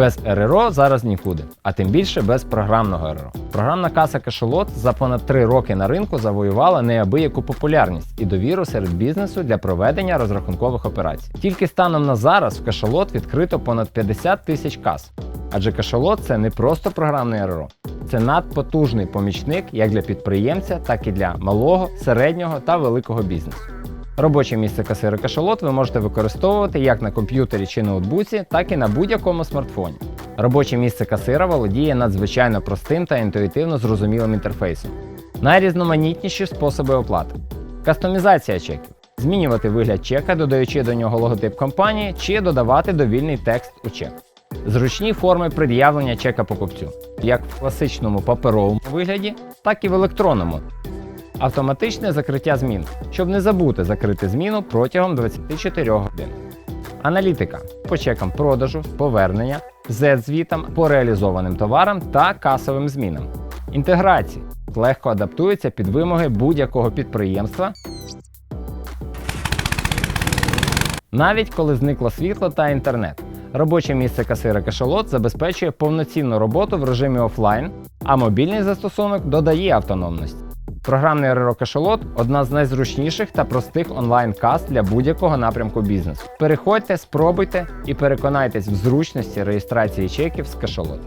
Без РРО зараз нікуди, а тим більше без програмного РРО. Програмна каса Кашолот за понад 3 роки на ринку завоювала неабияку популярність і довіру серед бізнесу для проведення розрахункових операцій. Тільки станом на зараз в Кашолот відкрито понад 50 тисяч кас. Адже Кашолот це не просто програмний РРО, це надпотужний помічник як для підприємця, так і для малого, середнього та великого бізнесу. Робоче місце касира кашалот ви можете використовувати як на комп'ютері чи ноутбуці, так і на будь-якому смартфоні. Робоче місце касира володіє надзвичайно простим та інтуїтивно зрозумілим інтерфейсом. Найрізноманітніші способи оплати. Кастомізація чеків. Змінювати вигляд чека, додаючи до нього логотип компанії, чи додавати довільний текст у чек. Зручні форми пред'явлення чека покупцю, як в класичному паперовому вигляді, так і в електронному, Автоматичне закриття змін, щоб не забути закрити зміну протягом 24 годин. Аналітика по чекам продажу, повернення, Z-звітам по реалізованим товарам та касовим змінам. Інтеграції легко адаптується під вимоги будь-якого підприємства. Навіть коли зникло світло та інтернет. Робоче місце касира кашалот забезпечує повноцінну роботу в режимі офлайн, а мобільний застосунок додає автономності. Програмний РРО одна з найзручніших та простих онлайн-кас для будь-якого напрямку бізнесу. Переходьте, спробуйте і переконайтесь в зручності реєстрації чеків з Кашалот.